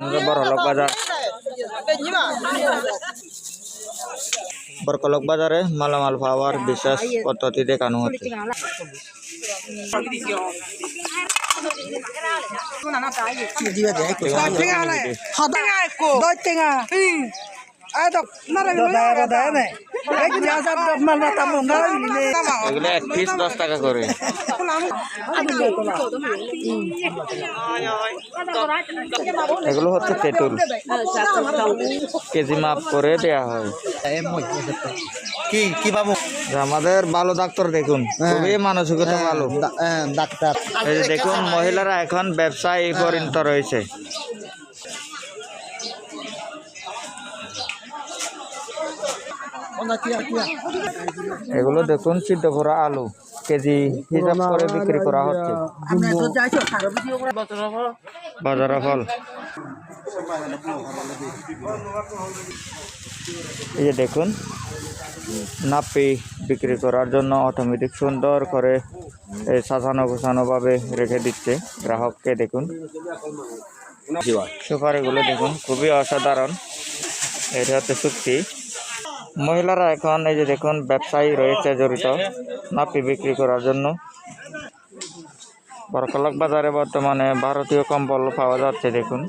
বড়লক বাজার। বরকলক বাজারে মালামাল পাওয়ার বিশেষ পদ্ধতি দেখানো হচ্ছে। chừng এক পিস দশ টাকা করে এগুলো হচ্ছে তেঁতুল কেজি মাপ করে দেয়া হয় কি কি বাবু আমাদের ভালো ডাক্তার দেখুন খুবই মানসিকতা ভালো ডাক্তার দেখুন মহিলারা এখন ব্যবসায় পরিণত রয়েছে এগুলো দেখুন, সিদ্ধ করা আলু, কেজি হিসাব করে বিক্রি করা হচ্ছে। বাজারে ফল এই যে দেখুন, নাপি বিক্রি করার জন্য অটোমেটিক সুন্দর করে সাজানো গোছানো ভাবে রেখে দিচ্ছে গ্রাহককে, দেখুন। সুপারিগুলো দেখুন, খুবই অসাধারণ। এটা হচ্ছে চুক্তি মহিলারা এখন এই যে দেখুন ব্যবসায়ী রয়েছে জড়িত নাপি বিক্রি করার জন্য। বরকলক বাজারে বর্তমানে ভারতীয় কম্বল পাওয়া যাচ্ছে, দেখুন।